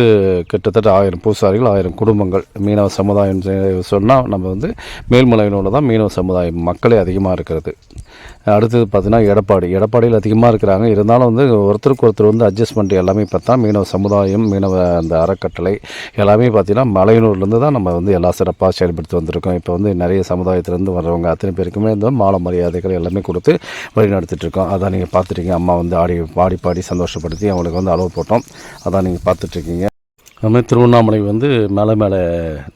கிட்டத்தட்ட ஆயிரம் பூசாரிகள் ஆயிரம் குடும்பங்கள் மீனவ சமுதாயம் சொன்னால் நம்ம வந்து மேல்மலையினோட தான் மீனவ சமுதாயம் மக்களே அதிகமாக இருக்கிறது. அடுத்தது பார்த்தீங்கன்னா எடப்பாடி. எடப்பாடியில் அதிகமாக இருக்கிறாங்க. இருந்தாலும் வந்து ஒருத்தருக்கு ஒருத்தர் வந்து அட்ஜஸ்ட்மெண்ட் எல்லாமே பார்த்தா மீனவ சமுதாயம் மீனவ அந்த அறக்கட்டளை எல்லாமே பார்த்தீங்கன்னா மலையனூர்லேருந்து தான் நம்ம வந்து எல்லா சிறப்பாக செயல்படுத்தி வந்திருக்கோம். இப்போ வந்து நிறைய சமுதாயத்திலேருந்து வர்றவங்க அத்தனை பேருக்குமே இந்த மாலை மரியாதைகள் எல்லாமே கொடுத்து வழி இருக்கோம். அதான் நீங்கள் பார்த்துருக்கீங்க. அம்மா வந்து ஆடி பாடி பாடி சந்தோஷப்படுத்தி அவங்களுக்கு வந்து அளவு போட்டோம். அதான் நீங்கள் பார்த்துட்ருக்கீங்க அதுமாதிரி திருவண்ணாமலை வந்து மேலே மேலே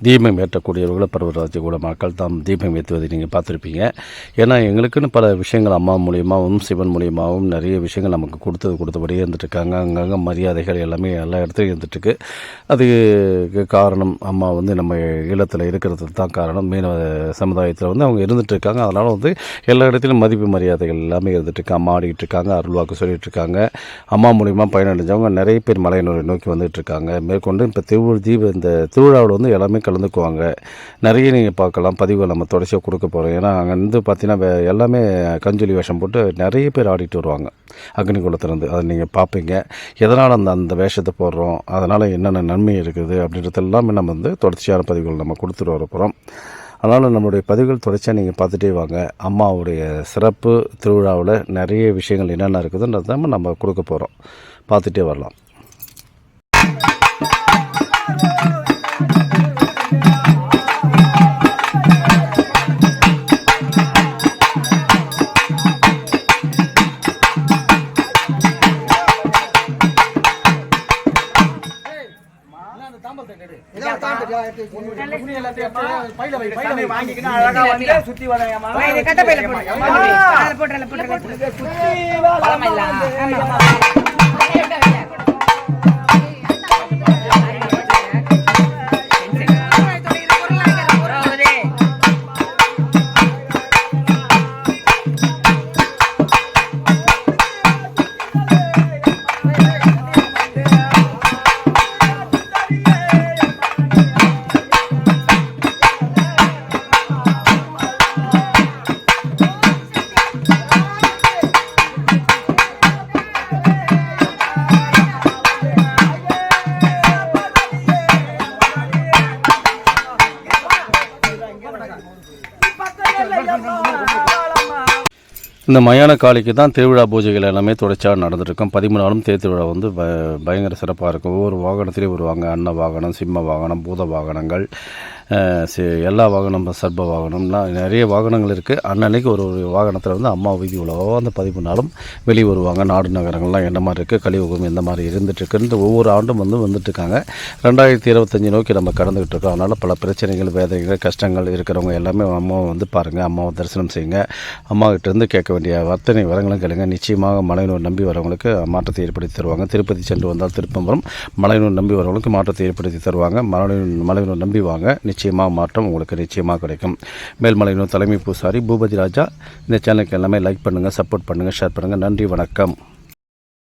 தீபம் ஏற்றக்கூடியவர்களை பருவராஜ கூட மக்கள் தான் தீபம் ஏற்றுவதை நீங்கள் பார்த்துருப்பீங்க. ஏன்னா எங்களுக்குன்னு பல விஷயங்கள் அம்மா மூலியமாகவும் சிவன் மூலியமாகவும் நிறைய விஷயங்கள் நமக்கு கொடுத்தது கொடுத்தபடியே இருந்துட்டுருக்காங்க. அங்கங்கே மரியாதைகள் எல்லாமே எல்லா இடத்துலையும் இருந்துட்டுருக்கு. அதுக்கு காரணம் அம்மா வந்து நம்ம ஈழத்தில் இருக்கிறது தான் காரணம். மீனவ சமுதாயத்தில் வந்து அவங்க இருந்துட்டு இருக்காங்க அதனால் வந்து எல்லா இடத்துலையும் மதிப்பு மரியாதைகள் எல்லாமே இருந்துட்டு அம்மா ஆடிக்கிட்டு இருக்காங்க அருள்வாக்கு சொல்லிகிட்ருக்காங்க அம்மா மூலியமாக பயனடைஞ்சவங்க நிறைய பேர் மலையனூரை நோக்கி வந்துகிட்ருக்காங்க மேற்கொண்டு கொண்டு இப்போ திருவிழா தீப இந்த திருவிழாவில் வந்து எல்லாமே கலந்துக்குவாங்க. நிறைய நீங்கள் பார்க்கலாம் பதிவுகள் நம்ம தொடர்ச்சியாக கொடுக்க போகிறோம் ஏன்னா அங்கே வந்து பார்த்தீங்கன்னா வே- எல்லாமே கஞ்சொலி வேஷம் போட்டு நிறைய பேர் ஆடிட்டு வருவாங்க. அக்னி குளத்துலேருந்து அதை நீங்கள் பார்ப்பீங்க. எதனால் அந்த அந்த வேஷத்தை போடுறோம்? அதனால் என்னென்ன நன்மை இருக்குது? அப்படின்றது எல்லாமே நம்ம வந்து தொடர்ச்சியான பதிவுகள் நம்ம கொடுத்துட்டு வர போகிறோம் அதனால் நம்மளுடைய பதிவுகள் தொடர்ச்சியாக நீங்கள் பார்த்துட்டே வாங்க. அம்மாவுடைய சிறப்பு திருவிழாவில் நிறைய விஷயங்கள் என்னென்ன இருக்குதுன்றது நம்ம நம்ம கொடுக்க போகிறோம் பார்த்துட்டே வரலாம். வாங்கிக்கணும் அழகா வந்து சுத்தி வளையாம? கட்ட பையில போட்டு, அதுல போட்டு, அதுல போட்டு. இந்த மயான காளிக்கு தான் திருவிழா பூஜைகள் எல்லாமே தொடர்ச்சியாக நடந்துருக்கும். பதிமூணு நாளும் தேர் திருவிழா வந்து ப பயங்கர சிறப்பாக இருக்கும். ஒவ்வொரு வாகனத்திலையும் வருவாங்க. அன்ன வாகனம் சிம்ம வாகனம் பூத வாகனங்கள். எல்லா வாகனம் சர்ப வாகனம்லாம் நிறைய வாகனங்கள் இருக்குது அன்னன்னைக்கு ஒரு ஒரு வாகனத்தில் வந்து அம்மா வீதி உலகோ அந்த பதிமூணு நாளும் வெளியே வருவாங்க. நாடு நகரங்கள்லாம் என்ன மாதிரி இருக்குது கலியுகம் எந்த மாதிரி இருந்துகிட்ருக்குன்ட்டு ஒவ்வொரு ஆண்டும் வந்து வந்துட்டுருக்காங்க. ரெண்டாயிரத்தி இருபத்தஞ்சி நோக்கி நம்ம கடந்துக்கிட்டு இருக்கோம். அதனால் பல பிரச்சனைகள் வேதனைகள் கஷ்டங்கள் இருக்கிறவங்க எல்லாமே அம்மாவை வந்து பாருங்கள் அம்மாவை தரிசனம் செய்யுங்க. அம்மாக்கிட்டேருந்து இருந்து கேட்க வேண்டிய வர்த்தனை வரங்களும் கேளுங்க. நிச்சயமாக மலையனூர் நம்பி வரவங்களுக்கு மாற்றத்தை ஏற்படுத்தி தருவாங்க. திருப்பதி சென்று வந்தால் திருப்பம்பரம் மலையனூர் நம்பி வரவங்களுக்கு மாற்றத்தை ஏற்படுத்தி தருவாங்க. மலையனூர் மலையனூர் நம்பி வாங்க. நிச்சயமாக மாற்றம் உங்களுக்கு நிச்சயமாக கிடைக்கும். மேல்மலையனூர் தலைமை பூசாரி பூபதி ராஜா இந்த சேனலுக்கு எல்லாமே லைக் பண்ணுங்கள் சப்போர்ட் பண்ணுங்கள் ஷேர் பண்ணுங்கள் நன்றி வணக்கம்.